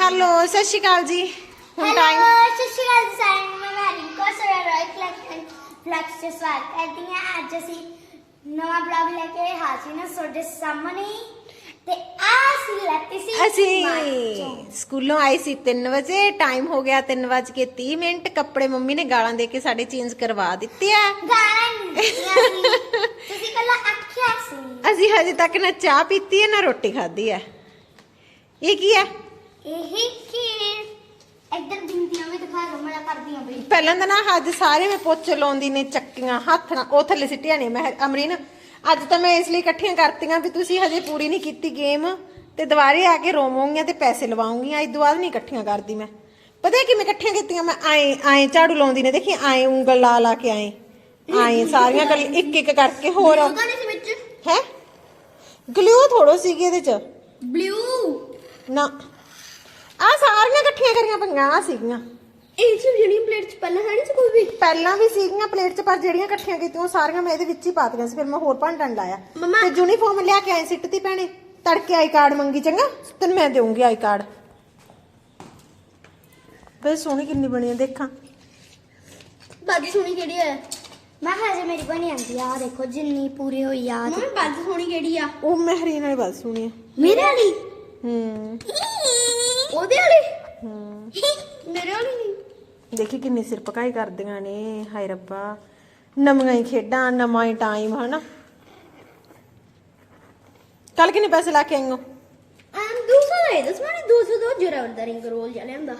Hello ਸਤਿ ਸ਼੍ਰੀ ਅਕਾਲ ਜੀ। ਹੁਣ ਟਾਈਮ ਹੈਲੋ ਸਤਿ ਸ਼੍ਰੀ ਅਕਾਲ ਜੀ ਸਾਰਿਆਂ ਨੂੰ। ਮੈਂ ਮੈਰੀ ਕੋਸਰ ਰੋਇਲ ਫਲੈਕਸ ਤੇ ਸਵਾਗਤ ਕਰਦੀ ਹਾਂ। ਅੱਜ ਅਸੀਂ ਨਵਾਂ ਬਲੌਗ ਲੈ ਕੇ ਹਾਜ਼ਰ ਹਾਂ ਤੁਹਾਡੇ ਸਾਹਮਣੇ। ਤੇ ਆ ਸੀ ਲੈਤੀ ਸੀ ਅਸੀਂ। ਸਕੂਲੋਂ ਆਏ ਸੀ 3 ਵਜੇ ਟਾਈਮ ਹੋ ਗਿਆ 3:30 ਮਿੰਟ। ਕੱਪੜੇ ਮੰਮੀ ਨੇ ਗਾਲਾਂ ਦੇ ਕੇ ਸਾਡੇ ਚੇਂਜ ਕਰਵਾ ਦਿੱਤੇ ਆ। ਨਹੀਂ ਸੀ। ਤੁਸੀਂ ਕੱਲਾ ਆਖਿਆ ਸੀ। ਅਸੀਂ ਹਜੇ ਤੱਕ ਨਾ ਚਾਹ ਪੀਤੀ ਹੈ ਨਾ ਰੋਟੀ ਖਾਧੀ ਹੈ। ਇਹ ਕੀ ਹੈ ਇਹ ਕੀ? ਇੱਧਰ ਬਿੰਦੀਆਂ ਵੀ ਦਿਖਾ ਦੋ ਮੈਂ ਕਰਦੀ ਹਾਂ ਬਈ। ਪਹਿਲਾਂ ਤਾਂ ਨਾ ਅੱਜ ਸਾਰੇ ਮੈਂ ਪੋਚੇ ਲਾਉਂਦੀ ਨੇ ਚੱਕੀਆਂ ਹੱਥ ਨਾਲ ਉਹ ਥੱਲੇ ਸਿੱਟੀਆਂ ਨੇ। ਮੈਂ ਅਮਰੀਨ ਅੱਜ ਤਾਂ ਮੈਂ ਇਸ ਲਈ ਇਕੱਠੀਆਂ ਕਰਤੀਆਂ ਵੀ ਤੁਸੀਂ ਹਜੇ ਪੂਰੀ ਨਹੀਂ ਕੀਤੀ ਗੇਮ ਤੇ ਦੁਬਾਰੇ ਆ ਕੇ ਰੋਵਾਂਗੀਆਂ ਤੇ ਪੈਸੇ ਲਵਾਉਂਗੀਆਂ। ਇਸ ਤੋਂ ਬਾਅਦ ਨਹੀਂ ਇਕੱਠੀਆਂ ਕਰਦੀ ਮੈਂ। ਪਤਾ ਕਿਵੇਂ ਇਕੱਠੀਆਂ ਕੀਤੀਆਂ ਮੈਂ? ਆਏ ਆਏ ਝਾੜੂ ਲਾਉਂਦੀ ਨੇ। ਦੇਖੀ ਆਏ ਉਂਗਲ ਲਾ ਲਾ ਕੇ ਆਏ। ਆਏ ਸਾਰੀਆਂ ਕਰ ਇੱਕ ਇੱਕ ਕਰਕੇ ਹੋਰ। ਉਹਦਾ ਨਹੀਂ ਸੀ ਵਿੱਚ? ਹੈ? ਗਲੂ ਥੋੜੋ ਸੀਗੀ ਇਹਦੇ ਚ। ਬਲੂ। ਨਾ। ਆ ਸਾਰੀਆਂ ਇਕੱਠੀਆਂ ਕਰੀਆਂ ਪਈਆਂ ਆ ਸੀਗੀਆਂ। ਇਹ ਸੀ ਜਿਹੜੀ ਪਲੇਟ ਚ ਪਹਿਲਾਂ ਹੈ ਨਹੀਂ ਸੀ ਕੋਈ ਵੀ ਪਹਿਲਾਂ ਵੀ ਸੀਗੀਆਂ ਪਲੇਟ 'ਚ ਪਰ ਜਿਹੜੀਆਂ ਇਕੱਠੀਆਂ ਕੀਤੀਆਂ ਉਹ ਸਾਰੀਆਂ ਮੈਂ ਇਹਦੇ ਵਿੱਚ ਹੀ ਪਾਤੀਆਂ ਸੀ ਫਿਰ ਮੈਂ ਹੋਰ ਭਾਂਡਣ ਲਾਇਆ। ਮੰਮਾ। ਤੇ ਯੂਨੀਫਾਰਮ ਲਿਆ ਕੇ ਆਈ ਸਿੱਟਤੀ ਭੈਣੇ। ਤੜਕੇ ਆਈ ਕਾਰਡ ਮੰਗੀ ਚੰਗਾ? ਤੈਨੂੰ ਮੈਂ ਦੇਵਾਂਗੀ ਆਈ ਕਾਰਡ। ਬਈ ਸੋਹਣੀ ਕਿੰਨੀ ਬਣੀ ਆ ਦੇਖਾਂ। ਬਾਜੀ ਸੋਹਣੀ ਕਿਹੜੀ ਹੈ ਮੈਂ ਕਿਹਾ ਹਜੇ ਮੇਰੀ ਬਣੀ ਆਂਦੀ ਆ ਆਹ ਦੇਖੋ ਜਿੰਨੀ ਪੂਰੀ ਹੋਈ ਆ। ਮੰਮੀ ਬਾਜੀ ਸੋਹਣੀ ਕਿਹੜੀ ਆ? ਉਹ ਮਹਿਰੀਨ ਵਾਲੀ ਬਸ ਸੋਹਣੀ ਆ। ਮੇਰੇ ਵਾਲੀ? ਹੂੰ। ਉਹਦੇ ਵਾਲੀ? ਹੂੰ। ਮੇਰੇ ਵਾਲੀ ਨਹੀਂ। ਦੇਖੀ ਕਿੰਨੀ ਸਿਰ ਪਕਾਈ ਕਰਦੀਆਂ ਨੇ ਹਾਏ ਰੱਬਾ। ਨਵੀਆਂ ਹੀ ਖੇਡਾਂ ਨਵਾਂ ਹੀ ਟਾਈਮ ਹਨਾ। ਕੱਲ ਕਿੰਨੇ ਪੈਸੇ ਲਾ ਕੇ ਆਈ ਹੋ ਆਮ 200 ਦਾ ਹੈ ਦਸ ਮਾਨੇ 200 ਦਾ ਜਰਾ ਵਰਦਾ ਰਿੰਗ ਰੋਲ ਜਾ ਲਿਆਂਦਾ।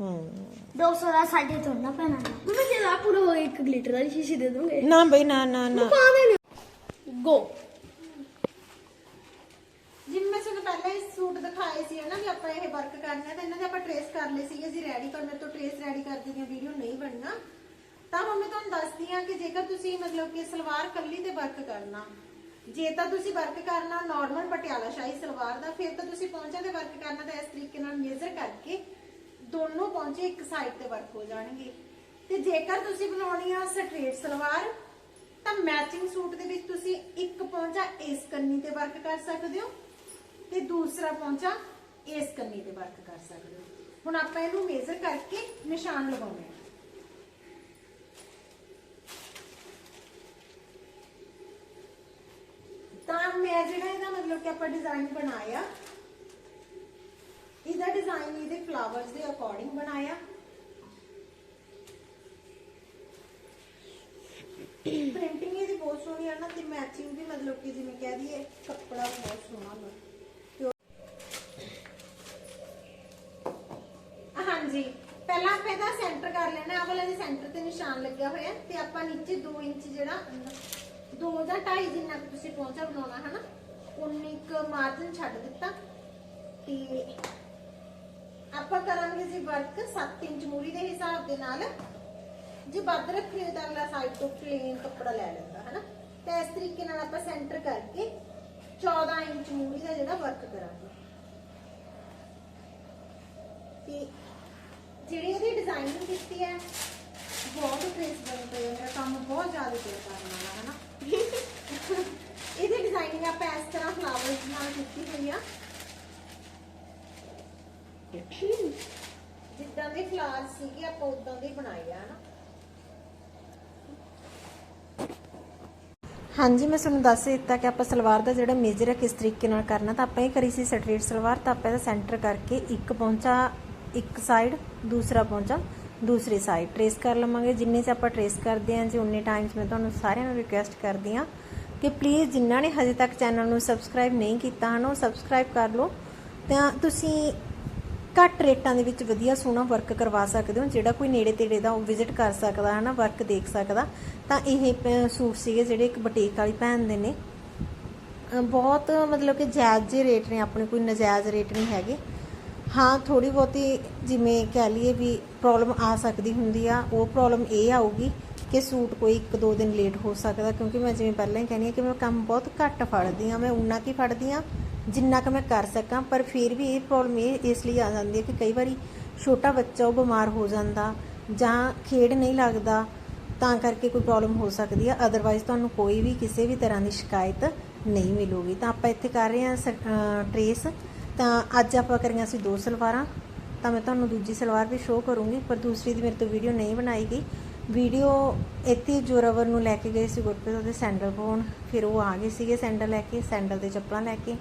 ਹੂੰ। 200 ਦਾ ਸਾਡੇ ਤੋਂ ਨਾ ਪੈਣਾ ਮੈਂ ਜੇ ਆ ਪੂਰਾ ਹੋ ਇੱਕ ਗਲਿਟਰ ਵਾਲੀ ਸ਼ੀਸ਼ੀ ਦੇ ਦੂੰਗੇ। ਨਾ ਬਈ ਨਾ ਨਾ ਨਾ। ਗੋ ਜਿਵੇਂ ਮੈਂ ਤੁਹਾਨੂੰ ਪਹਿਲਾਂ ਹੀ ਸੂਟ ਦਿਖਾਏ ਸੀ ਨਾ ਵੀ ਆਪਾਂ ਇਹ ਵਰਕ ਕਰਨਾ ਹੈ ਤਾਂ ਇਹਨਾਂ ਦੇ ਆਪਾਂ ਟਰੇਸ ਕਰ ਲਏ ਸੀਗੇ ਜੀ ਰੈਡੀ ਪਰ ਮੇਰੇ ਤੋਂ ਟਰੇਸ ਰੈਡੀ ਕਰਦੀ ਦੀਆਂ ਵੀਡੀਓ ਨਹੀਂ ਬਣਨਾ। ਤਾਂ ਹੁਣ ਮੈਂ ਤੁਹਾਨੂੰ ਦੱਸਦੀ ਹਾਂ ਕਿ ਜੇਕਰ ਤੁਸੀਂ ਮਤਲਬ ਕਿ ਸਲਵਾਰ ਕੱਲੀ ਤੇ ਵਰਕ ਕਰਨਾ, ਜੇ ਤਾਂ ਤੁਸੀਂ ਵਰਕ ਕਰਨਾ ਨਾਰਮਲ ਪਟਿਆਲਾ ਸ਼ਾਹੀ ਸਲਵਾਰ ਦਾ, ਫਿਰ ਤਾਂ ਤੁਸੀਂ ਪਹੁੰਚਾਂ ਤੇ ਵਰਕ ਕਰਨਾ ਤਾਂ ਇਸ ਤਰੀਕੇ ਨਾਲ ਮੇਜ਼ਰ ਕਰਕੇ ਦੋਨੋਂ ਪਹੁੰਚੇ ਇੱਕ ਸਾਈਡ ਤੇ ਵਰਕ ਹੋ ਜਾਣਗੇ। ਤੇ ਜੇਕਰ ਤੁਸੀਂ ਬਣਾਉਣੀ ਆ ਸਟ੍ਰੇਟ ਸਲਵਾਰ, ਤਾਂ ਮੈਚਿੰਗ ਸੂਟ ਦੇ ਵਿੱਚ ਤੁਸੀਂ ਇੱਕ ਪਹੁੰਚਾ ਇਸ ਕੰਨੀ ਤੇ ਵਰਕ ਕਰ ਸਕਦੇ ਹੋ ਤੇ ਦੂਸਰਾ ਪਹੁੰਚਾ ਇਸ ਕੰਨੀ ਤੇ ਵਰਕ ਕਰ ਸਕਦੇ ਹੋ। ਹੁਣ ਆਪਾਂ ਇਹਨੂੰ ਮੇਜ਼ਰ ਕਰਕੇ ਨਿਸ਼ਾਨ ਲਗਾਉਣੇ ਆ ਤਾਂ ਮੈਂ ਜਿਹੜਾ ਇਹਦਾ ਮਤਲਬ ਕਿ ਆਪਾਂ ਡਿਜ਼ਾਈਨ ਬਣਾਇਆ, ਇਹਦਾ ਡਿਜ਼ਾਈਨ ਇਹਦੇ ਫਲਾਵਰਸ ਦੇ ਅਕੋਰਡਿੰਗ ਬਣਾਇਆ। ਪ੍ਰਿੰਟਿੰਗ ਇਹਦੀ ਬਹੁਤ ਸੋਹਣੀ ਆ ਨਾ, ਤੇ ਮੈਚਿੰਗ ਵੀ ਮਤਲਬ ਕਿ ਜਿਵੇਂ ਕਹਿ ਦਈਏ, ਕੱਪੜਾ ਬਹੁਤ ਸੋਹਣਾ ਵਾ ਤੇ ਉਹ- ਹਾਂਜੀ ਪਹਿਲਾਂ ਆਪਾਂ ਇਹਦਾ ਸੈਂਟਰ ਕਰ ਲੈਣਾ ਆਹ ਵਾਲੇ ਦੇ ਸੈਂਟਰ ਤੇ ਨਿਸ਼ਾਨ ਲੱਗਿਆ ਹੋਇਆ ਤੇ ਆਪਾਂ ਨੀਚੇ 2 ਇੰਚ ਜਿਹੜਾ 2 ਜਾਂ 2.5 ਜਿੰਨਾ ਕੁ ਤੁਸੀਂ ਪਹੁੰਚਾ ਬਣਾਉਣਾ ਹਨਾ, ਉਨੀ ਕੁ ਮਾਰਜਨ ਛੱਡ ਦਿੱਤਾ। ਤੇ ਆਪਾਂ ਕਰਾਂਗੇ ਜੀ ਵਰਕ 7 ਇੰਚ ਮੂਰੀ ਦੇ ਹਿਸਾਬ ਦੇ ਨਾਲ। ਜੇ ਵੱਧ ਰੱਖਣੀ ਤਾਂ ਅਗਲਾ ਸਾਈਡ ਤੋਂ ਪਲੇਨ ਕੱਪੜਾ ਲੈ ਲੈਂਦਾ ਹਨਾ। ਤੇ ਇਸ ਤਰੀਕੇ ਨਾਲ ਆਪਾਂ ਸੈਂਟਰ ਕਰਕੇ 14 ਇੰਚ ਮੂਰੀ ਦਾ ਜਿਹੜਾ ਵਰਕ ਕਰਾਂਗੇ। ਤੇ ਜਿਹੜੀ ਇਹਦੀ ਡਿਜ਼ਾਈਨਿੰਗ ਕੀਤੀ ਹੈ ਬਹੁਤ ਟ੍ਰੇਸ ਬਣੇ ਪਏ ਮੇਰਾ ਕੰਮ ਬਹੁਤ ਜ਼ਿਆਦਾ ਪਿਆ ਕਰਨ ਵਾਲਾ ਹਨਾ? ਇਹਦੀ ਡਿਜ਼ਾਈਨਿੰਗ ਆਪਾਂ ਇਸ ਤਰ੍ਹਾਂ ਫਲਾਵਰਸ ਨਾਲ ਕੀਤੀ ਹੋਈ ਆ। ਜਿੱਦਾਂ ਦੇ ਫਲਾਵਰ ਸੀਗੇ, ਆਪਾਂ ਉਦਾਂ ਦੇ ਬਣਾਏ ਆ, ਹਨਾ? ਹਾਂਜੀ, ਮੈਂ ਤੁਹਾਨੂੰ ਦੱਸ ਦਿੱਤਾ ਕਿ ਆਪਾਂ ਸਲਵਾਰ ਦਾ ਜਿਹੜਾ ਮੇਜਰ ਹੈ ਕਿਸ ਤਰੀਕੇ ਨਾਲ ਕਰਨਾ, ਤਾਂ ਆਪਾਂ ਇਹ ਕਰੀ ਸੀ ਸਟ੍ਰੇਟ ਸਲਵਾਰ, ਤਾਂ ਆਪਾਂ ਇਹਦਾ ਸੈਂਟਰ ਕਰਕੇ ਇੱਕ ਪੌਂਚਾ ਇੱਕ ਸਾਈਡ ਦੂਸਰਾ ਪੌਂਚਾ ਦੂਸਰੀ ਸਾਈਡ ਟਰੇਸ ਕਰ ਲਵਾਂਗੇ। ਜਿੰਨੇ ਚ ਆਪਾਂ ਟਰੇਸ ਕਰਦੇ ਹਾਂ ਜੀ ਉਨੇ ਟਾਈਮਸ ਮੈਂ ਤੁਹਾਨੂੰ ਸਾਰਿਆਂ ਨੂੰ ਰਿਕੁਐਸਟ ਕਰਦੀ ਹਾਂ ਕਿ ਪਲੀਜ਼ ਜਿਨ੍ਹਾਂ ਨੇ ਹਜੇ ਤੱਕ ਚੈਨਲ ਨੂੰ ਸਬਸਕ੍ਰਾਈਬ ਨਹੀਂ ਕੀਤਾ, ਹਨ, ਉਹ ਸਬਸਕ੍ਰਾਈਬ ਕਰ ਲਓ। ਤਾਂ ਤੁਸੀਂ ਘੱਟ ਰੇਟਾਂ ਦੇ ਵਿੱਚ ਵਧੀਆ ਸੋਹਣਾ ਵਰਕ ਕਰਵਾ ਸਕਦੇ ਹੋ, ਜਿਹੜਾ ਕੋਈ ਨੇੜੇ ਤੇੜੇ ਦਾ ਉਹ ਵਿਜ਼ਿਟ ਕਰ ਸਕਦਾ ਹੈ ਨਾ ਵਰਕ ਦੇਖ ਸਕਦਾ। ਤਾਂ ਇਹ ਪ- ਸੂਟ ਸੀਗੇ ਜਿਹੜੇ ਇੱਕ ਬੁਟੀਕ ਵਾਲੀ ਭੈਣ ਦੇ ਨੇ। ਬਹੁਤ ਮਤਲਬ ਕਿ ਜਾਇਜ਼ ਜਿਹੇ ਰੇਟ ਨੇ, ਆਪਣੇ ਕੋਈ ਨਜਾਇਜ਼ ਰੇਟ ਨਹੀਂ ਹੈਗੇ। ਹਾਂ ਥੋੜੀ ਬਹੁਤੀ ਜਿਵੇਂ ਕਹਿ ਲਈਏ ਵੀ ਪ੍ਰੋਬਲਮ ਆ ਸਕਦੀ ਹੁੰਦੀ ਆ। ਉਹ ਪ੍ਰੋਬਲਮ ਇਹ ਆਊਗੀ ਕਿ ਸੂਟ ਕੋਈ ਇੱਕ ਦੋ ਦਿਨ ਲੇਟ ਹੋ ਸਕਦਾ, ਕਿਉਂਕਿ ਮੈਂ ਜਿਵੇਂ ਪਹਿਲਾਂ ਹੀ ਕਹਿੰਦੀ ਆ ਕਿ ਮੈਂ ਕੰਮ ਬਹੁਤ ਘੱਟ ਫੜਦੀ ਆ ਮੈਂ ਉਨਾ ਕੀ ਫੜਦੀ ਆ ਜਿੰਨਾ ਕਿ ਮੈਂ ਕਰ ਸਕਾਂ। ਪਰ ਫਿਰ ਵੀ ਇਹ ਪ੍ਰੋਬਲਮ ਇਹ ਇਸ ਲਈ ਆ ਜਾਂਦੀ ਹੈ ਕਿ ਕਈ ਵਾਰੀ ਛੋਟਾ ਬੱਚਾ ਉਹ ਬਿਮਾਰ ਹੋ ਜਾਂਦਾ ਜਾਂ ਖੇਡ ਨਹੀਂ ਲੱਗਦਾ, ਤਾਂ ਕਰਕੇ ਕੋਈ ਪ੍ਰੋਬਲਮ ਹੋ ਸਕਦੀ ਆ। ਅਦਰਵਾਈਜ਼ ਤੁਹਾਨੂੰ ਕੋਈ ਵੀ ਕਿਸੇ ਵੀ ਤਰ੍ਹਾਂ ਦੀ ਸ਼ਿਕਾਇਤ ਨਹੀਂ ਮਿਲੂਗੀ। ਤਾਂ ਆਪਾਂ ਇੱਥੇ ਕਰ ਰਹੇ ਹਾਂ ਟਰੇਸ ਤਾਂ ਅੱਜ ਆਪਾਂ ਕਰੀਆਂ ਸੀ ਦੋ ਸਲਵਾਰਾਂ। ਤਾਂ ਮੈਂ ਤੁਹਾਨੂੰ ਦੂਜੀ ਸਲਵਾਰ ਵੀ ਸ਼ੋਅ ਕਰੂੰਗੀ, ਪਰ ਦੂਸਰੀ ਦੀ ਮੇਰੇ ਤੋਂ ਵੀਡੀਓ ਨਹੀਂ ਬਣਾਈ ਗਈ। ਵੀਡੀਓ ਇੱਥੇ ਜੋਰਾਵਰ ਨੂੰ ਲੈ ਕੇ ਗਏ ਸੀ ਗੁਰਪ੍ਰੀਤ ਉਹਦੇ ਸੈਂਡਲ ਪਾਉਣ। ਫਿਰ ਉਹ ਆ ਗਏ ਸੀਗੇ ਸੈਂਡਲ ਲੈ ਕੇ ਸੈਂਡਲ ਦੇ ਚੱਪਲਾਂ ਲੈ ਕੇ।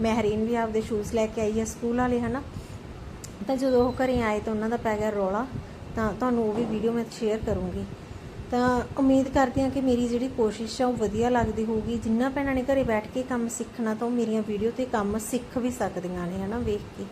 ਮਹਿਰੀਨ ਵੀ ਆਪਦੇ ਸ਼ੂਜ਼ ਲੈ ਕੇ ਆਈ ਹੈ ਸਕੂਲ ਵਾਲੇ, ਹਨਾ? ਤਾਂ ਜਦੋਂ ਉਹ ਘਰੇ ਆਏ ਤਾਂ ਉਹਨਾਂ ਦਾ ਪੈ ਗਿਆ ਰੌਲਾ। ਤਾਂ ਤੁਹਾਨੂੰ ਉਹ ਵੀ ਵੀਡੀਓ ਮੈਂ ਸ਼ੇਅਰ ਕਰੂੰਗੀ। ਤਾਂ ਉਮੀਦ ਕਰਦੀ ਹਾਂ ਕਿ ਮੇਰੀ ਜਿਹੜੀ ਕੋਸ਼ਿਸ਼ ਆ ਉਹ ਵਧੀਆ ਲੱਗਦੀ ਹੋਊਗੀ। ਜਿੰਨਾ ਭੈਣਾਂ ਨੇ ਘਰੇ ਬੈਠ ਕੇ ਕੰਮ ਸਿੱਖਣਾ ਤਾਂ ਉਹ ਮੇਰੀਆਂ ਵੀਡੀਓ ਤੇ ਕੰਮ ਸਿੱਖ ਵੀ ਸਕਦੀਆਂ ਨੇ, ਹਨਾ, ਵੇਖ ਕੇ।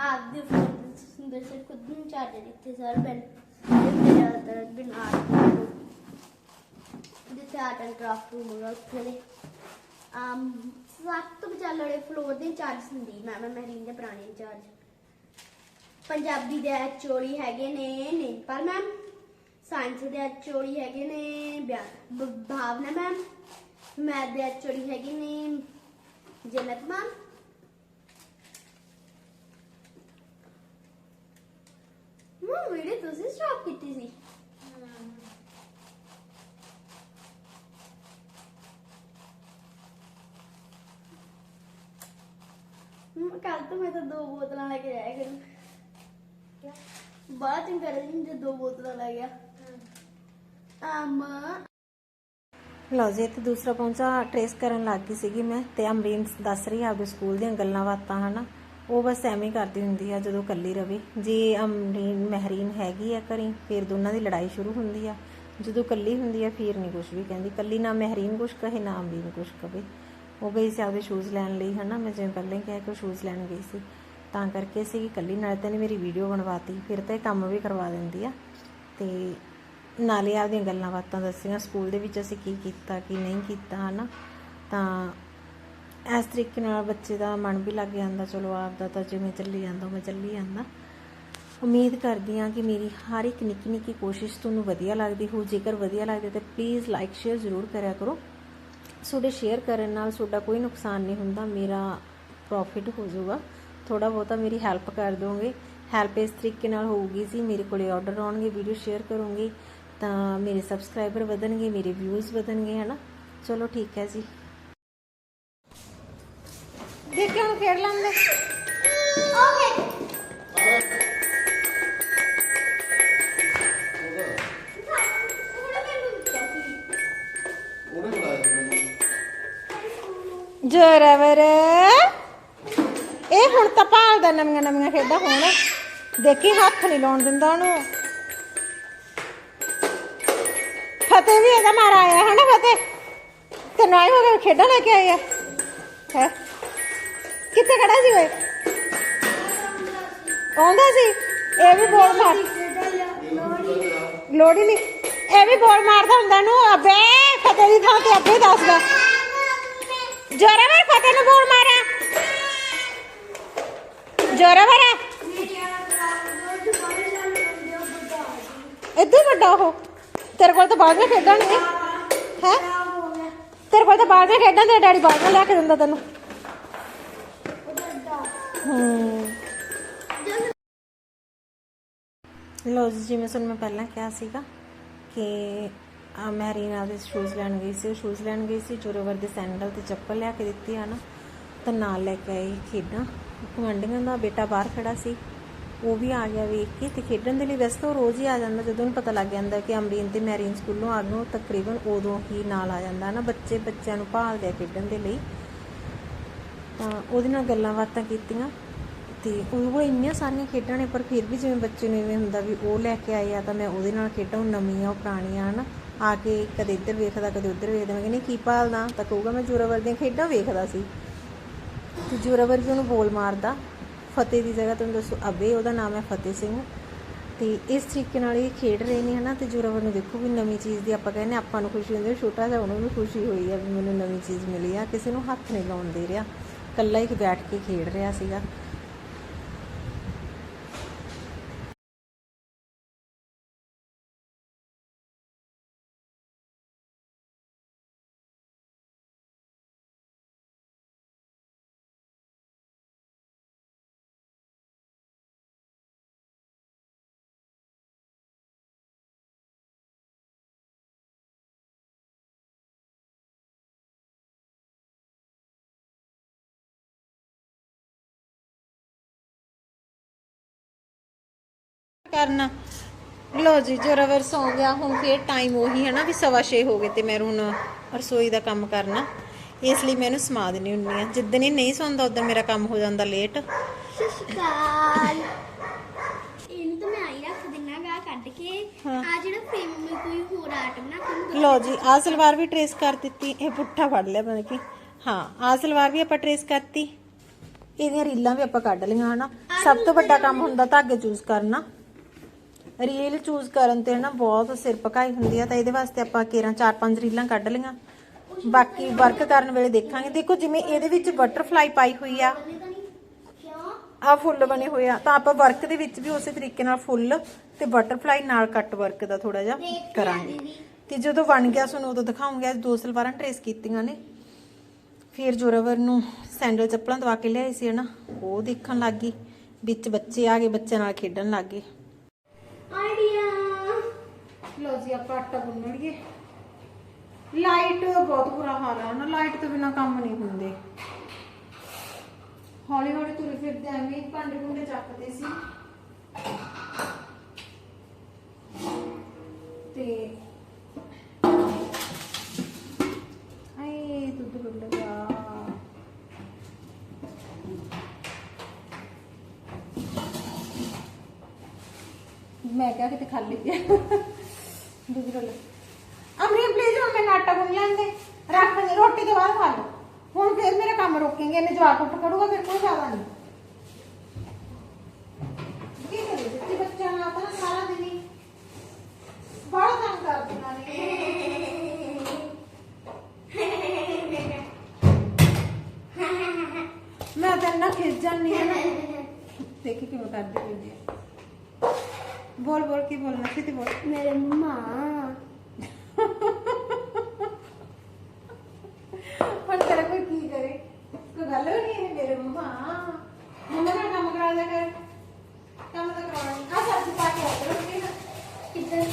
ਆਪਦੇ ਫੋਨ ਸੁੰਦਰ ਸੇ ਖੁਦ ਨੂੰ ਚਾਰਜਰ ਦਿੱਤੇ ਸਰ ਬੈਨ ਜਿੱਥੇ ਜ਼ਿਆਦਾਤਰ ਬਿਨ ਆਰਟ ਜਿੱਥੇ ਆਰਟ ਐਂਡ ਕਰਾਫਟ ਰੂਮ ਹੋਗਾ ਉੱਥੇ ਦੇ। ਆਮ ਸੱਤ ਤੋਂ ਫਲੋਰ ਦੇ ਇੰਚਾਰਜ ਸੰਦੀਪ ਮੈਮ ਮਹਿਰੀਨ ਦੇ ਪੁਰਾਣੇ ਇੰਚਾਰਜ ਪੰਜਾਬੀ ਦੇ ਐਚਓੜੀ ਹੈਗੇ ਨੇ ਨਿੰਪਲ ਮੈਮ ਸਾਇੰਸ ਦੇ ਐਚਓੜੀ ਹੈਗੇ ਨੇ ਭਾਵਨਾ ਮੈਮ ਮੈਥ ਦੇ ਐਚਓੜੀ ਹੈਗੇ ਨੇ, ਜਨਤ ਮੈਮ ਮੈਂ ਵੀਡੀਓ ਤੁਸੀਂ ਸਟਾਪ ਕੀਤੀ ਸੀ। ਕੱਲ ਤੋਂ ਮੈਂ ਤਾਂ ਦੋ ਬੋਤਲਾਂ ਲੈ ਕੇ ਜਾਇਆ ਕਰੂੰ। ਬਾਅਦ ਚ ਕਰ ਜੇ ਦੋ ਬੋਤਲਾਂ ਲੈ ਗਿਆ। ਅਮ। ਲਓ ਜੀ, ਇੱਥੇ ਦੂਸਰਾ ਪਹੁੰਚਾ। ਟਰੇਸ ਕਰਨ ਲੱਗ ਗਈ ਸੀਗੀ ਮੈਂ ਤੇ ਅਮਰੀਨ ਦੱਸ ਰਹੀ ਆਪਦੇ ਸਕੂਲ ਦੀਆਂ ਗੱਲਾਂ ਬਾਤਾਂ, ਹਨਾ। ਉਹ ਬਸ ਐਵੇਂ ਕਰਦੀ ਹੁੰਦੀ ਆ ਜਦੋਂ ਕੱਲੀ ਰਵੇ। ਜੇ ਅਮਰੀਨ, ਮਹਿਰੀਨ ਹੈਗੀ ਆ ਘਰੇ, ਫਿਰ ਦੋਨਾਂ ਦੀ ਲੜਾਈ ਸ਼ੁਰੂ ਹੁੰਦੀ ਆ। ਜਦੋਂ ਕੱਲੀ ਹੁੰਦੀ ਆ, ਫਿਰ ਨਹੀਂ ਕੁਝ ਵੀ ਕਹਿੰਦੀ। ਕੱਲੀ ਨਾ ਮਹਿਰੀਨ ਕੁਝ ਕਹੇ, ਨਾ ਅਮਰੀਨ ਕੁਝ ਕਵੇ ਉਹ ਗਈ ਸੀ ਆਪਦੇ ਸ਼ੂਜ਼ ਲੈਣ ਲਈ, ਹਨਾ? ਮੈਂ ਜਿਵੇਂ ਪਹਿਲਾਂ ਹੀ ਕਿਹਾ ਕਿ ਉਹ ਸ਼ੂਜ਼ ਲੈਣ ਗਈ ਸੀ। ਤਾਂ ਕਰਕੇ ਸੀ ਇਕੱਲੀ, ਨਾਲੇ ਤਾਂ ਇਹਨੇ ਮੇਰੀ ਵੀਡੀਓ ਬਣਵਾਤੀ, ਫਿਰ ਤਾਂ ਇਹ ਕੰਮ ਵੀ ਕਰਵਾ ਦਿੰਦੀ ਆ। ਤੇ ਨਾਲੇ ਆਪਦੀਆਂ ਗੱਲਾਂ ਬਾਤਾਂ ਦੱਸੀਆਂ ਸਕੂਲ ਦੇ ਵਿੱਚ ਅਸੀਂ ਕੀ ਕੀਤਾ, ਕੀ ਨਹੀਂ ਕੀਤਾ, ਹਨਾ? ਤਾਂ ਇਸ ਤਰੀਕੇ ਨਾਲ ਬੱਚੇ ਦਾ ਮਨ ਵੀ ਲੱਗ ਜਾਂਦਾ, ਚਲੋ ਆਪਦਾ ਤਾਂ ਜਿਵੇਂ ਚੱਲੀ ਜਾਂਦਾ ਮੈਂ ਚੱਲੀ ਜਾਂਦਾ। ਉਮੀਦ ਕਰਦੀ ਹਾਂ ਕਿ ਮੇਰੀ ਹਰ ਇੱਕ ਨਿੱਕੀ ਨਿੱਕੀ ਕੋਸ਼ਿਸ਼ ਤੁਹਾਨੂੰ ਵਧੀਆ ਲੱਗਦੀ ਹੋ ਜੇਕਰ ਵਧੀਆ ਲੱਗਦੀ ਤਾਂ ਪਲੀਜ਼ ਲਾਈਕ ਸ਼ੇਅਰ ਜ਼ਰੂਰ ਕਰਿਆ ਕਰੋ। ਤੁਹਾਡੇ ਸ਼ੇਅਰ ਕਰਨ ਨਾਲ ਤੁਹਾਡਾ ਕੋਈ ਨੁਕਸਾਨ ਨਹੀਂ ਹੁੰਦਾ ਮੇਰਾ ਪ੍ਰੋਫਿਟ ਹੋ ਜਾਊਗਾ। ਥੋੜਾ ਬਹੁਤਾ ਮੇਰੀ ਹੈਲਪ ਕਰ ਦੋਗੇ ਹੈਲਪ ਇਸ ਤਰੀਕੇ ਨਾਲ ਹੋਊਗੀ ਜੀ ਮੇਰੇ ਕੋਲੇ ਆਰਡਰ ਆਉਣਗੇ ਵੀਡੀਓ ਸ਼ੇਅਰ ਕਰੂੰਗੀ ਤਾਂ ਮੇਰੇ ਸਬਸਕ੍ਰਾਈਬਰ ਵਧਣਗੇ ਮੇਰੇ ਵਿਊਜ਼ ਵਧਣਗੇ ਹਨਾ? ਚਲੋ ਠੀਕ ਹੈ ਜੀ। ਦੇਖ ਕੇ ਹੁਣ ਖੇਡ ਲੈਂਦੇ? ਓਕੇ ਜੋਰਵਰ ਇਹ ਹੁਣ ਤਾਂ ਭਾਲਦਾ ਨਵੀਆਂ ਨਵੀਆਂ ਖੇਡਾਂ ਹੋਣ। ਦੇਖੀ ਹੱਥ ਨਹੀਂ ਲਾਉਣ ਦਿੰਦਾ ਉਹਨੂੰ। ਫਤਿਹ ਵੀ ਇਹਦਾ ਮਾਰ ਆਇਆ ਹੈ ਨਾ ਫਤਿਹ? ਤੇ ਨਾਈ ਹੋ ਗਏ ਖੇਡਾਂ ਲੈ ਕੇ ਆਏ ਆ। ਹੈ? ਕਿੱਥੇ ਖੜਾ ਸੀ ਓਏ? ਆਉਂਦਾ ਸੀ? ਇਹ ਵੀ ਬੋਲ ਮਾਰ। ਲੋੜੀ ਨਹੀਂ ਇਹ ਵੀ ਬੋਲ ਮਾਰਦਾ ਹੁੰਦਾ ਨੂੰ ਅਬੇ, ਫਤਿਹ ਦੀ ਥਾਂ ਤੇ ਅੱਬੇ ਦੱਸਦਾ। ਜੋਰਾਵਰ ਫਤਿਹ ਨੂੰ ਬੋਲ ਮਾਰਿਆ। ਜੋਰਾਵਰ ਇਦੋਂ ਵੱਡਾ ਉਹ। ਤੇਰੇ ਕੋਲ ਤਾਂ ਬਾਹਰ ਖੇਡਣਗੇ ਹੈ? ਤੇਰੇ ਕੋਲ ਤਾਂ ਬਾਹਰ ਖੇਡਾਂ ਤੇ ਡੈਡੀ ਬਾਹਰ ਲੈ ਕੇ ਦਿੰਦਾ ਤੈਨੂੰ। ਲੋ ਜੀ, ਜਿਵੇਂ ਤੁਹਾਨੂੰ ਮੈਂ ਪਹਿਲਾਂ ਕਿਹਾ ਸੀਗਾ ਕਿ ਆ ਮੈਰੀਨਾ ਦੇ ਸ਼ੂਜ਼ ਲੈਣ ਗਈ ਸੀ ਸ਼ੂਜ਼ ਲੈਣ ਗਈ ਸੀ ਜ਼ੋਰੋਵਰ ਦੇ ਸੈਂਡਲ ਤੇ ਚੱਪਲ ਲਿਆ ਕੇ ਦਿੱਤੀ ਆ ਨਾ, ਤਾਂ ਨਾਲ ਲੈ ਕੇ ਆਈ ਖੇਡਾਂ। ਕਮਾਂਡੀਆਂ ਦਾ ਬੇਟਾ ਬਾਹਰ ਖੜਾ ਸੀ, ਉਹ ਵੀ ਆ ਗਿਆ ਵੇਖ ਕੇ ਤੇ ਖੇਡਣ ਦੇ ਲਈ ਵੈਸੇ ਤਾਂ ਉਹ ਰੋਜ਼ ਹੀ ਆ ਜਾਂਦਾ, ਜਦੋਂ ਉਹਨੂੰ ਪਤਾ ਲੱਗ ਜਾਂਦਾ ਕਿ ਅਮਰੀਨ ਤੇ ਮੈਰੀਨ ਸਕੂਲੋਂ ਆ ਗਏ ਤਕਰੀਬਨ ਉਦੋਂ ਹੀ ਨਾਲ ਆ ਜਾਂਦਾ ਨਾ, ਬੱਚੇ ਬੱਚਿਆਂ ਨੂੰ ਭਾਲਦੇ ਆ ਖੇਡਣ ਦੇ ਲਈ। ਤਾਂ ਉਹਦੇ ਨਾਲ ਗੱਲਾਂ ਬਾਤਾਂ ਕੀਤੀਆਂ ਤੇ ਉਹਦੇ ਕੋਲ ਇੰਨੀਆਂ ਸਾਰੀਆਂ ਖੇਡਾਂ ਨੇ, ਪਰ ਫਿਰ ਵੀ ਜਿਵੇਂ ਬੱਚੇ ਨੂੰ ਇਵੇਂ ਹੁੰਦਾ ਵੀ ਉਹ ਲੈ ਕੇ ਆਏ ਆ, ਤਾਂ ਮੈਂ ਉਹਦੇ ਨਾਲ ਖੇਡਾਂ, ਉਹ ਨਵੀਆਂ, ਉਹ ਪੁਰਾਣੀਆਂ, ਹਨ। ਆ ਕੇ ਕਦੇ ਇੱਧਰ ਵੇਖਦਾ, ਕਦੇ ਉੱਧਰ ਵੇਖਦਾ। ਮੈਂ ਕਹਿੰਦੀ, ਕੀ ਭਾਲਦਾ? ਤਾਂ ਕਹੂਗਾ, ਮੈਂ ਜੋਰਾਵਰ ਦੀਆਂ ਖੇਡਾਂ ਵੇਖਦਾ ਸੀ। ਤੇ ਜੋਰਾਵਰ ਵੀ ਉਹਨੂੰ ਬੋਲ ਮਾਰਦਾ। ਫਤਿਹ ਦੀ ਜਗ੍ਹਾ ਤੁਹਾਨੂੰ ਦੱਸੋ, ਅਬੇ, ਉਹਦਾ ਨਾਮ ਹੈ ਫਤਿਹ ਸਿੰਘ। ਤੇ ਇਸ ਤਰੀਕੇ ਨਾਲ ਇਹ ਖੇਡ ਰਹੇ ਨੇ, ਹਨਾ। ਤੇ ਜੋਰਾਵਰ ਨੂੰ ਦੇਖੋ ਵੀ ਨਵੀਂ ਚੀਜ਼ ਦੀ ਆਪਾਂ ਕਹਿੰਦੇ ਆਪਾਂ ਨੂੰ ਖੁਸ਼ੀ ਹੁੰਦੀ ਹੈ, ਛੋਟਾ ਜਿਹਾ ਉਹਨੂੰ ਵੀ ਖੁਸ਼ੀ ਹੋਈ ਆ ਵੀ ਮੈਨੂੰ ਨਵੀਂ ਚੀਜ਼ ਮਿਲੀ ਆ। ਕਿਸੇ ਨੂੰ ਹੱਥ ਨਹੀਂ ਲਾਉਣ ਦੇ ਰਿਹਾ। ਇਕੱਲਾ ਹੀ ਬੈਠ ਕੇ ਖੇਡ ਰਿਹਾ ਸੀਗਾ। ਕਰਨਾ। ਲੋ ਜੀ ਜੋਰਾਵਰ ਸੌ ਗਿਆ ਹੁਣ ਫੇਰ ਟਾਈਮ ਉਹੀ ਹੈ ਨਾ ਵੀ ਸਵਾ ਛੇ ਹੋ ਗਏ ਤੇ ਮੈਂ ਹੁਣ ਰਸੋਈ ਦਾ ਕੰਮ ਕਰਨਾ। ਇਸ ਲਈ ਮੈਨੂੰ ਸਮਾ ਦੇਣੀ ਹੁੰਨੀ ਆ ਜਿੱਦਣ ਹੀ ਨਹੀਂ ਸੌਂਦਾ ਉਦੋਂ ਮੇਰਾ ਕੰਮ ਹੋ ਜਾਂਦਾ ਲੇਟ ਸਸਕਾਲ ਇਹਨੂੰ ਤਾਂ ਮੈਂ ਆਈ ਰੱਖ ਦਿੰਨਾ ਗਾ ਕੱਢ ਕੇ। ਹਾਂ। ਆ ਜਿਹੜਾ ਫਰੇਮ ਮੈਂ ਕੋਈ ਹੋਰ ਆਰਟ ਬਣਾ ਕੇ ਉਹਨੂੰ ਲੋ ਜੀ ਆ ਸਲਵਾਰ ਵੀ ਟਰੇਸ ਕਰ ਦਿੱਤੀ। ਇਹ ਪੁੱਠਾ ਫੜ ਲਿਆ ਮੈਂ ਕਿ। ਹਾਂ ਆ ਸਲਵਾਰ ਵੀ ਆਪਾਂ ਟਰੇਸ ਕਰਤੀ। ਇਹਦੀਆਂ ਰੀਲਾਂ ਵੀ ਆਪਾਂ ਕੱਢ ਲਈਆਂ ਹਨਾ। ਸਭ ਤੋਂ ਵੱਡਾ ਕੰਮ ਹੁੰਦਾ ਧਾਗੇ ਚੂਜ਼ ਕਰਨਾ। ਰੀਲ ਚੂਜ਼ ਕਰਨ ਤੇ ਨਾ ਬਹੁਤ ਸਿਰ ਪਕਾਈ ਹੁੰਦੀ ਆ ਤਾਂ ਇਹਦੇ ਵਾਸਤੇ ਆਪਾਂ ਕੇਰਾਂ ਚਾਰ ਪੰਜ ਰੀਲਾਂ ਕੱਢ ਲਈਆਂ। ਬਾਕੀ ਵਰਕ ਕਰਨ ਵੇਲੇ ਦੇਖਾਂਗੇ। ਦੇਖੋ ਜਿਵੇਂ ਇਹਦੇ ਵਿੱਚ ਬਟਰਫਲਾਈ ਪਾਈ ਹੋਈ ਆ ਆ ਫੁੱਲ ਬਣੇ ਹੋਏ ਆ ਤਾਂ ਆਪਾਂ ਵਰਕ ਦੇ ਵਿੱਚ ਵੀ ਉਸੇ ਤਰੀਕੇ ਨਾਲ ਫੁੱਲ ਤੇ ਬਟਰਫਲਾਈ ਨਾਲ ਕੱਟ ਵਰਕ ਦਾ ਥੋੜਾ ਜਿਹਾ ਕਰਾਂਗੇ। ਤੇ ਜਦੋਂ ਬਣ ਗਿਆ ਸਾਨੂੰ ਉਦੋਂ ਦਿਖਾਉਂਗੇ ਅੱਜ ਦੋ ਸਲਵਾਰਾਂ ਟਰੇਸ ਕੀਤੀਆਂ ਨੇ। ਫਿਰ ਜੋਰਾਵਰ ਨੂੰ ਸੈਂਡਲ ਚੱਪਲਾਂ ਦਵਾ ਕੇ ਲਿਆਈ ਸੀ ਹਨਾ। ਉਹ ਦੇਖਣ ਲੱਗ ਵਿੱਚ ਬੱਚੇ ਆ ਗਏ ਬੱਚਿਆਂ ਨਾਲ ਖੇਡਣ ਲੱਗ ਲੋ ਜੀ, ਆਪਾਂ ਆਟਾ ਗੁੰਨਣਗੇ ਲਾਈਟ ਬਹੁਤ ਬੁਰਾ ਹਾਲ ਹੈ ਨਾ ਲਾਈਟ ਤੋਂ ਬਿਨਾ ਕੰਮ ਨਹੀਂ ਹੁੰਦੇ। ਹੌਲੀ ਹੌਲੀ ਤੁਰੇ ਫਿਰਦੇ ਐਵੇਂ ਭਾਂਡੇ ਭੁੰਡੇ ਚੱਕਦੇ ਸੀ। ਤੇ ਆਏ, ਦੁੱਧ ਡੁੱਲ ਗਿਆ ਮੈਂ ਕਿਹਾ ਕਿਤੇ ਖਾਲੀ ਪਿਆ। ਦੁੱਧ ਅਮਰੀ ਪਲੀਜ਼ ਹੁਣ ਮੈਂ ਆਟਾ ਗੁੰਨ ਲੈਂਦੇ, ਰੱਖ ਦੇ, ਰੋਟੀ ਤੋਂ ਬਾਅਦ ਖਾ ਲਓ। ਹੁਣ ਫਿਰ ਮੇਰਾ ਕੰਮ ਰੋਕੇਂਗੇ, ਇਹਨੇ ਜਵਾਕ ਉੱਠ ਖੜੂਗਾ ਫਿਰ ਕੋਈ ਫਾਇਦਾ ਨਹੀਂ। ਕੀ ਕਰੇ ਬੱਚੇ ਬੱਚਿਆਂ ਨਾਲ ਤਾਂ ਸਾਰਾ ਦਿਨ ਹੀ ਬੜਾ ਤੰਗ ਕਰਦੀਆਂ ਨੇ। ਮੈਂ ਤਾਂ ਨਾ ਖਿੱਚ ਜਾਂਦੀ ਹਾਂ। ਦੇਖੀ ਕਿਵੇਂ ਕਰਦੀ ਹੁੰਦੀ ਹੈ ਬੋਲ ਬੋਲ ਕੀ ਬੋਲਣਾ ਕਿਤੇ ਬੋਲ ਮੇਰੇ ਮੰਮਾ ਹੁਣ ਤੇਰਾ ਕੋਈ ਕੀ ਕਰੇ ਕੋਈ ਗੱਲ ਵੀ ਨਹੀਂ ਹੈ ਮੇਰੇ ਮੰਮਾ ਮੰਮਾ ਨਾਲ ਕੰਮ ਕਰਾ ਦਿਆ ਕਰ ਕੰਮ ਤਾਂ ਕਰਾਉਣਾ ਆ ਸਬਜ਼ੀ ਪਾ ਕੇ ਆ ਕਰੋ ਠੀਕ ਹੈ ਕਿੱਧਰ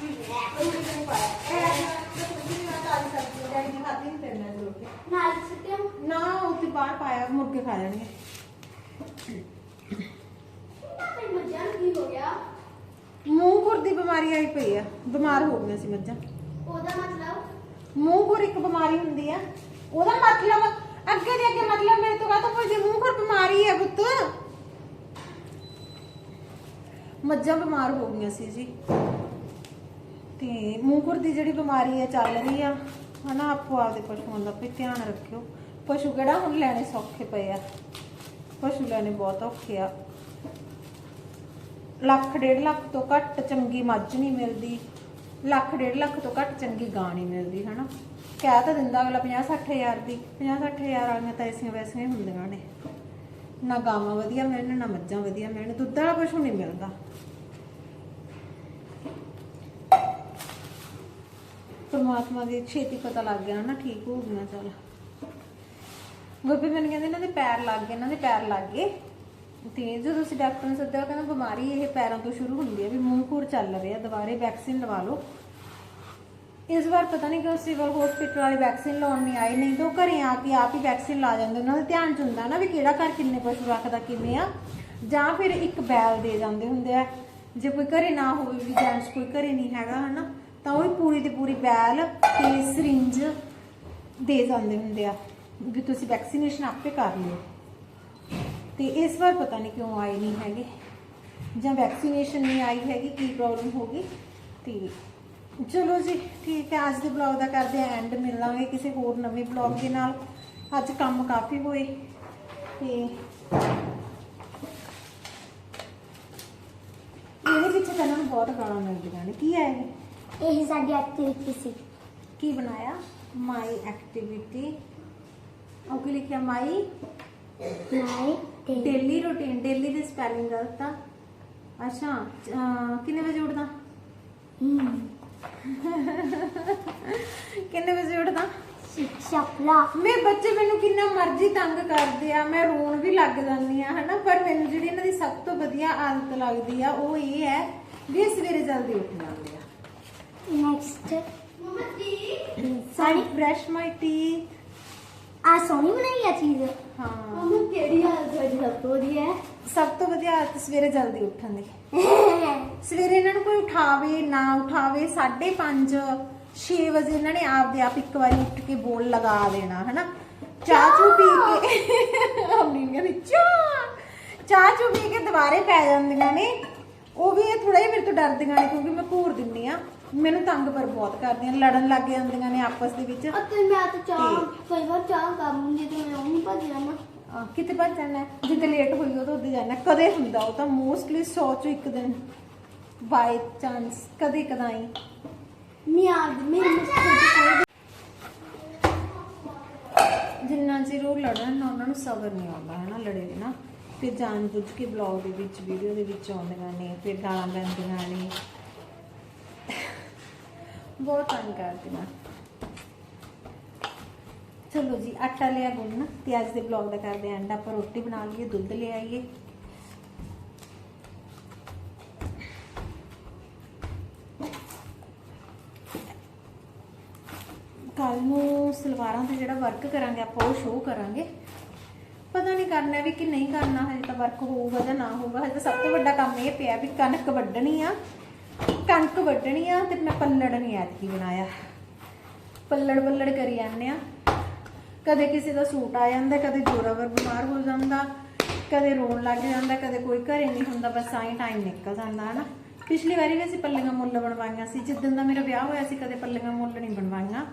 ਕੋਈ ਨਹੀਂ ਪਾਇਆ ਇਹ ਸਬਜ਼ੀ ਨਾਲ ਤਾਜ਼ੀ ਸਬਜ਼ੀ ਡੈਡੀ ਨੇ ਖਾਧੀ ਨਹੀਂ ਤੇਰੇ ਨਾਲ ਰੋਟੀ ਨਾਲ ਸੁੱਟਿਓ ਨਾ ਉੱਥੇ ਬਾਹਰ ਪਾਇਆ ਮੁਰਗੇ ਖਾ ਜਾਣਗੇ ਆਪਣੀ ਮੱਝਾਂ ਨੂੰ ਕੀ ਹੋ ਗਿਆ ਮੂੰਹ ਖੁਰ ਦੀ ਬਿਮਾਰੀ ਆਈ ਪਈ ਆ ਬਿਮਾਰ ਹੋ ਗਈਆਂ ਸੀ ਮੱਝਾਂ। ਉਹਦਾ ਮਤਲਬ? ਮੂੰਹ ਖੁਰ ਇੱਕ ਬਿਮਾਰੀ ਹੁੰਦੀ ਆ। ਉਹਦਾ ਮਤਲਬ ਅੱਗੇ ਦੇ ਅੱਗੇ ਮਤਲਬ ਮੇਰੇ ਤੋਂ ਕਹਤਾ ਪੁੱਛਦੀ ਮੂੰਹ ਖੁਰ ਬਿਮਾਰੀ ਹੈ ਪੁੱਤ। ਮੱਝਾਂ ਬਿਮਾਰ ਹੋ ਗਈਆਂ ਸੀ ਜੀ। ਤੇ ਮੂੰਹ ਖੁਰ ਦੀ ਜਿਹੜੀ ਬਿਮਾਰੀ ਹੈ ਚੱਲ ਰਹੀ ਆ। ਹਨਾ ਆਪੋ ਆਪਦੇ ਪਸ਼ੂਆਂ ਦਾ ਵੀ ਧਿਆਨ ਰੱਖਿਓ। ਪਸ਼ੂ ਕਿਹੜਾ ਹੁਣ ਲੈਣੇ ਸੌਖੇ ਪਏ ਆ। ਪਸ਼ੂ ਲੈਣੇ ਬਹੁਤ ਔਖੇ ਆ। ਲੱਖ ਡੇਢ ਲੱਖ ਤੋਂ ਘੱਟ ਚੰਗੀ ਮੱਝ ਨਹੀਂ ਮਿਲਦੀ। ਲੱਖ ਡੇਢ ਲੱਖ ਤੋਂ ਘੱਟ ਚੰਗੀ ਗਾਂ ਨਹੀਂ ਮਿਲਦੀ, ਹਨਾ? ਕਹਿ ਤਾਂ ਦਿੰਦਾ ਅਗਲਾ 50 60 ਹਜ਼ਾਰ ਦੀ। 50 60 ਹਜ਼ਾਰ ਵਾਲੀਆਂ ਤਾਂ ਐਸੀਆਂ ਵੈਸੀਆਂ ਹੁੰਦੀਆਂ ਨੇ। ਨਾ ਗਾਵਾਂ ਵਧੀਆ ਮਿਲਣ, ਨਾ ਮੱਝਾਂ ਵਧੀਆ ਮਿਲਣ। ਦੁੱਧ ਵਾਲਾ ਪਸ਼ੂ ਨਹੀਂ ਮਿਲਦਾ। ਪਰਮਾਤਮਾ ਦੀ ਛੇਤੀ ਪਤਾ ਲੱਗ ਗਿਆ ਨਾ ਠੀਕ ਹੋ ਗਈਆਂ ਚੱਲ। ਗੋਪੀ ਮੈਨੂੰ ਕਹਿੰਦੇ ਇਹਨਾਂ ਦੇ ਪੈਰ ਲੱਗ ਗਏ, ਇਹਨਾਂ ਦੇ ਪੈਰ ਲੱਗ ਗਏ। ਤੇ ਜਦੋਂ ਅਸੀਂ ਡਾਕਟਰ ਨੂੰ ਸੱਦਿਆ, ਉਹ ਕਹਿੰਦਾ ਬਿਮਾਰੀ ਇਹ ਪੈਰਾਂ ਤੋਂ ਸ਼ੁਰੂ ਹੁੰਦੀ ਹੈ ਵੀ ਮੂੰਹ ਖੂਰ ਚੱਲ ਰਿਹਾ ਦੁਬਾਰੇ ਵੈਕਸੀਨ ਲਵਾ ਲਓ। ਇਸ ਵਾਰ ਪਤਾ ਨਹੀਂ ਕਿਉਂ ਸਿਵਲ ਹਸਪੀਟਲ ਵਾਲੇ ਵੈਕਸੀਨ ਲਾਉਣ ਨਹੀਂ ਆਏ, ਨਹੀਂ ਤਾਂ ਉਹ ਘਰੇ ਆ ਕੇ ਆਪ ਹੀ ਵੈਕਸੀਨ ਲਾ ਜਾਂਦੇ, ਉਹਨਾਂ ਦਾ ਧਿਆਨ ਚ ਹੁੰਦਾ ਨਾ ਵੀ ਕਿਹੜਾ ਘਰ ਕਿੰਨੇ ਪਸ਼ੂ ਰੱਖਦਾ, ਕਿਵੇਂ ਆ। ਜਾਂ ਫਿਰ ਇੱਕ ਬੈਲ ਦੇ ਜਾਂਦੇ ਹੁੰਦੇ ਆ, ਜੇ ਕੋਈ ਘਰੇ ਨਾ ਹੋਵੇ ਵੀ ਜੈਂਟਸ ਕੋਈ ਘਰੇ ਨਹੀਂ ਹੈਗਾ, ਹਨਾ, ਤਾਂ ਉਹ ਵੀ ਪੂਰੀ ਦੀ ਪੂਰੀ ਬੈਲ ਤੇ ਸਰਿੰਜ ਦੇ ਜਾਂਦੇ ਹੁੰਦੇ ਆ, ਵੀ ਤੁਸੀਂ ਵੈਕਸੀਨੇਸ਼ਨ ਆਪੇ ਕਰ ਲਿਓ। ਤੇ ਇਸ ਵਾਰ ਪਤਾ ਨਹੀਂ ਕਿਉਂ ਆਏ ਨਹੀਂ ਹੈਗੇ। ਜਾਂ ਵੈਕਸੀਨੇਸ਼ਨ ਨਹੀਂ ਆਈ ਹੈਗੀ ਕੀ ਪ੍ਰੋਬਲਮ ਹੋ ਗਈ? ਤੇ ਚਲੋ ਜੀ ਠੀਕ ਹੈ ਅੱਜ ਦੇ ਬਲੌਗ ਦਾ ਕਰਦੇ ਆ ਐਂਡ ਮਿਲਾਂਗੇ ਕਿਸੇ ਹੋਰ ਨਵੇਂ ਬਲੌਗ ਦੇ ਨਾਲ। ਅੱਜ ਕੰਮ ਕਾਫੀ ਹੋਏ ਤੇ ਇਹਦੇ ਪਿੱਛੇ ਤਾਂ ਇਹਨਾਂ ਨੂੰ ਬਹੁਤ ਗਾਲਾਂ ਮਿਲਦੀਆਂ ਨੇ। ਕੀ ਹੈ ਇਹ? ਇਹ ਸਾਡੀ ਐਕਟੀਵਿਟੀ ਸੀ। ਕੀ ਬਣਾਇਆ? ਮਾਈ ਐਕਟੀਵਿਟੀ ਉਹ ਕੀ ਲਿਖਿਆ? ਮਾਈ ਨਾਈ ਡੇਲੀ ਰੂਟੀਨ ਡੇਲੀ ਦੀ ਸਪੈਲਿੰਗ ਗਲਤ ਆ। ਅੱਛਾ ਅਹ ਕਿੰਨੇ ਵਜੇ ਉੱਠਦਾ? ਕਿੰਨੇ ਵਜੇ ਉੱਠਦਾ? ਸ਼ਪਲਾ ਮੇਰੇ ਬੱਚੇ ਮੈਨੂੰ ਕਿੰਨਾ ਮਰਜ਼ੀ ਤੰਗ ਕਰਦੇ ਆ ਮੈਂ ਰੋਣ ਵੀ ਲੱਗ ਜਾਂਦੀ ਆ ਹਨਾ? ਪਰ ਮੈਨੂੰ ਜਿਹੜੀ ਇਹਨਾਂ ਦੀ ਸਭ ਤੋਂ ਵਧੀਆ ਆਦਤ ਲੱਗਦੀ ਆ ਉਹ ਇਹ ਹੈ ਵੀ ਇਹ ਸਵੇਰੇ ਜਲਦੀ ਉੱਠ ਜਾਂਦੇ ਆ। ਨੈਕਸਟ ਮਮਾ ਜੀ ਸਾਡੀ ਬ੍ਰਸ਼ ਮਾਈ ਟੀਥ ਆ ਸੋਹਣੀ ਬਣਾਈ ਆ ਚੀਜ਼। ਹਾਂ। ਮੰਮਾ ਕਿਹੜੀ ਹਾਲਤ ਤੁਹਾਡੀ? ਸਭ ਤੋਂ ਵਧੀਆ ਹੈ? ਸਭ ਤੋਂ ਵਧੀਆ ਆਦਤ ਸਵੇਰੇ ਜਲਦੀ ਉੱਠਣ ਦੀ। ਸਵੇਰੇ ਇਹਨਾਂ ਨੂੰ ਕੋਈ ਉਠਾਵੇ ਨਾ ਉਠਾਵੇ 5:30 6 ਵਜੇ ਇਹਨਾਂ ਨੇ ਆਪਦੇ ਆਪ ਇੱਕ ਵਾਰੀ ਉੱਠ ਕੇ ਬੋਲ ਲਗਾ ਦੇਣਾ ਹਨਾ? ਚਾਹ ਚੂ ਪੀ ਕੇ ਅੰਮੀ ਕਹਿੰਦੀ ਚਾਹ! ਚਾਹ ਚੂ ਪੀ ਕੇ ਦੁਬਾਰੇ ਪੈ ਜਾਂਦੀਆਂ ਨੇ। ਉਹ ਵੀ ਇਹ ਥੋੜਾ ਜਿਹਾ ਮੇਰੇ ਤੋਂ ਡਰਦੀਆਂ ਨੇ ਕਿਉਂਕਿ ਮੈਂ ਘੂਰ ਦਿੰਨੀ ਆ। ਮੈਨੂੰ ਤੰਗ ਪਰ ਬਹੁਤ ਕਰਦੀਆਂ ਲੜਨ ਲੱਗ ਜਾਂਦੀਆਂ ਨੇ ਆਪਸ ਦੇ ਵਿੱਚ। ਅਤੇ ਮੈਂ ਤਾਂ ਚਾਹ ਕਈ ਵਾਰ ਚਾਹ ਕਰ ਲੂੰਗੀ ਤੇ ਮੈਂ ਉਹ ਨਹੀਂ ਭੱਜ ਜਾਣਾ। ਅਹ ਕਿਤੇ ਭੱਜ ਜਾਣਾ ਹੈ? ਜਿੱਦੇ ਲੇਟ ਹੋਈ ਉਹ ਤਾਂ ਉੱਦੇ ਜਾਣਾ ਕਦੇ ਹੁੰਦਾ ਉਹ ਤਾਂ ਮੋਸਟਲੀ 100 ਚੋਂ ਇੱਕ ਦਿਨ। ਬਾਈ ਚਾਂਸ ਕਦੇ ਕਦਾਈ। ਆਦ ਮੇਰੇ ਮੁਸਕਲ ਜਿੰਨਾ ਚਿਰ ਉਹ ਲੜਨ ਨਾ ਉਹਨਾਂ ਨੂੰ ਸਬਰ ਨਹੀਂ ਆਉਂਦਾ ਹੈ ਨਾ ਲੜੇ ਦੇ ਨਾ ਫਿਰ ਜਾਣ ਬੁੱਝ ਕੇ ਬਲੌਗ ਦੇ ਵਿੱਚ ਵੀਡੀਓ ਦੇ ਵਿੱਚ ਆਉਂਦੀਆਂ ਨੇ ਫਿਰ ਗਾਲਾਂ ਪੈਂਦੀਆਂ ਨੇ। ਬਹੁਤ ਤੰਗ ਕਰਦੀਆਂ ਚਲੋ ਜੀ, ਆਟਾ ਲਿਆ ਗੁੰਨ ਤੇ ਅੱਜ ਦੇ ਬਲੌਗ ਦਾ ਕਰਦੇ ਆਂ ਐਂਡ ਆਪਾਂ ਰੋਟੀ ਬਣਾ ਲਈਏ, ਦੁੱਧ ਲੈ ਆਈਏ। ਕੱਲ ਨੂੰ ਸਲਵਾਰਾਂ ਤੇ ਜਿਹੜਾ ਵਰਕ ਕਰਾਂਗੇ, ਆਪਾਂ ਉਹ ਸ਼ੋਅ ਕਰਾਂਗੇ। ਪਤਾ ਨਹੀਂ ਕਰਨਾ ਵੀ ਕਿ ਨਹੀਂ ਕਰਨਾ, ਹਜੇ ਤਾਂ ਵਰਕ ਹੋਊਗਾ ਜਾਂ ਨਾ ਹੋਊਗਾ। ਹਜੇ ਤਾਂ ਸਭ ਤੋਂ ਵੱਡਾ ਕੰਮ ਇਹ ਪਿਆ ਵੀ ਕਣਕ ਵੱਢਣੀ ਆ। ਕਣਕ ਵੱਢਣੀ ਆ ਤੇ ਮੈਂ ਪੱਲੜ ਨਹੀਂ ਐਤਕੀ ਬਣਾਇਆ। ਪੱਲੜ ਪੱਲੜ ਕਰੀ ਜਾਂਦੇ ਆ। ਕਦੇ ਕਿਸੇ ਦਾ ਸੂਟ ਆ ਜਾਂਦਾ, ਕਦੇ ਜੋਰਾਵਰ ਬਿਮਾਰ ਹੋ ਜਾਂਦਾ, ਕਦੇ ਰੋਣ ਲੱਗ ਜਾਂਦਾ, ਕਦੇ ਕੋਈ ਘਰੇ ਨਹੀਂ ਹੁੰਦਾ, ਬਸ ਆਈ ਟਾਈਮ ਨਿਕਲ ਜਾਂਦਾ, ਹਨਾ। ਪਿਛਲੀ ਵਾਰੀ ਵੀ ਅਸੀਂ ਪੱਲੀਆਂ ਮੁੱਲ ਬਣਵਾਈਆਂ ਸੀ ਜਿੱਦਣ ਦਾ ਮੇਰਾ ਵਿਆਹ ਹੋਇਆ ਸੀ, ਕਦੇ ਪੱਲੀਆਂ ਮੁੱਲ ਨਹੀਂ ਬਣਵਾਈਆਂ।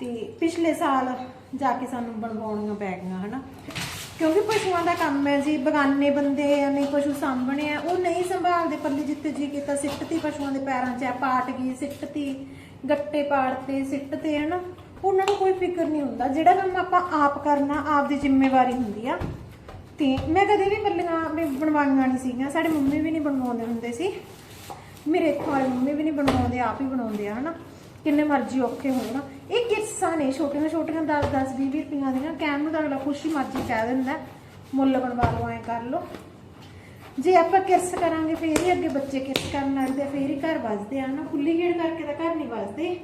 ਤੇ ਪਿਛਲੇ ਸਾਲ ਜਾ ਕੇ ਸਾਨੂੰ ਬਣਵਾਉਣੀਆਂ ਪੈ ਗਈਆਂ, ਹਨਾ। ਕਿਉਂਕਿ ਪਸ਼ੂਆਂ ਦਾ ਕੰਮ ਹੈ ਜੀ, ਬਗਾਨੇ ਬੰਦੇ ਆ, ਨਹੀਂ ਪਸ਼ੂ ਸਾਂਭਣੇ ਆ, ਉਹ ਨਹੀਂ ਸੰਭਾਲਦੇ, ਪੱਲੀ ਜਿੱਤੇ ਜੀ ਕੀਤਾ, ਸਿੱਟਤੀ ਪਸ਼ੂਆਂ ਦੇ ਪੈਰਾਂ 'ਚ ਆ, ਪਾਟ ਗਈ, ਸਿੱਟਤੀ, ਗੱਟੇ ਪਾੜਤੇ, ਸਿੱਟਤੇ, ਹਨਾ? ਉਹਨਾਂ ਨੂੰ ਕੋਈ ਫਿਕਰ ਨਹੀਂ ਹੁੰਦਾ, ਜਿਹੜਾ ਕੰਮ ਆਪਾਂ ਆਪ ਕਰਨਾ ਆਪ ਦੀ ਜ਼ਿੰਮੇਵਾਰੀ ਹੁੰਦੀ ਆ। ਤੇ ਮੈਂ ਕਦੇ ਵੀ ਪੱਲੀਆਂ ਵੀ ਬਣਵਾਈਆਂ ਨਹੀਂ ਸੀਗੀਆਂ, ਸਾਡੇ ਮੰਮੀ ਵੀ ਨਹੀਂ ਬਣਵਾਉਂਦੇ ਹੁੰਦੇ ਸੀ। ਮੇਰੇ ਇੱਥੋਂ ਵਾਲੇ ਮੰਮੀ ਵੀ ਨਹੀਂ ਬਣਵਾਉਂਦੇ, ਆਪ ਹੀ ਬਣਾਉਂਦੇ ਆ, ਹਨਾ? ਕਿੰਨੇ ਮਰਜ਼ੀ ਔਖੇ ਹੋਣ ਇਹ ਕਿੱਸਾ ਨੇ, ਛੋਟੀਆਂ ਛੋਟੀਆਂ 10 10 20 20 ਰੁਪਈਆਂ ਦੀਆਂ। ਕਹਿਣ ਨੂੰ ਤਾਂ ਅਗਲਾ ਖੁਸ਼ੀ ਮਰਜ਼ੀ ਕਹਿ ਦਿੰਦਾ। ਮੁੱਲ ਬਣਵਾ ਲਓ ਐ ਕਰ ਲਓ। ਜੇ ਆਪਾਂ ਕਿਰਸ ਕਰਾਂਗੇ, ਫੇਰ ਹੀ ਅੱਗੇ ਬੱਚੇ ਕਿਰਸ ਕਰਨ ਲੱਗਦੇ ਫੇਰ ਹੀ ਘਰ ਵੱਜਦੇ ਆ ਨਾ। ਖੁੱਲੀ ਗੇੜ ਕਰਕੇ ਤਾਂ ਘਰ ਨਹੀਂ ਵੱਜਦੇ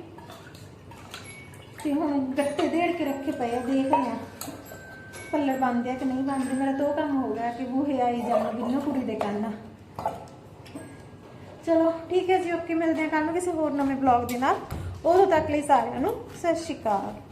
ਤੇ ਹੁਣ ਗੱਟੇ ਦੇੜ ਕੇ ਰੱਖੇ ਪਏ ਆ, ਦੇਖ ਲਿਆ ਪੱਲਰ ਬੰਦੇ ਆ ਕਿ ਨਹੀਂ ਬੰਦੇ ਮੇਰਾ ਤਾਂ ਕੰਮ ਹੋ ਗਿਆ ਕਿ ਬੂਹੇ ਆਈ ਜਾਣ ਬਿੰਨੋ ਕੁੜੀ ਦੇ ਕੰਨ। ਚਲੋ, ਠੀਕ ਹੈ ਜੀ, ਓਕੇ, ਮਿਲਦੇ ਆ ਕੱਲ ਨੂੰ ਕਿਸੇ ਹੋਰ ਨਵੇਂ ਬਲੌਗ ਦੇ ਨਾਲ। ਉਦੋਂ ਤੱਕ ਲਈ ਸਾਰਿਆਂ ਨੂੰ। ਸਤਿ ਸ਼੍ਰੀ ਅਕਾਲ।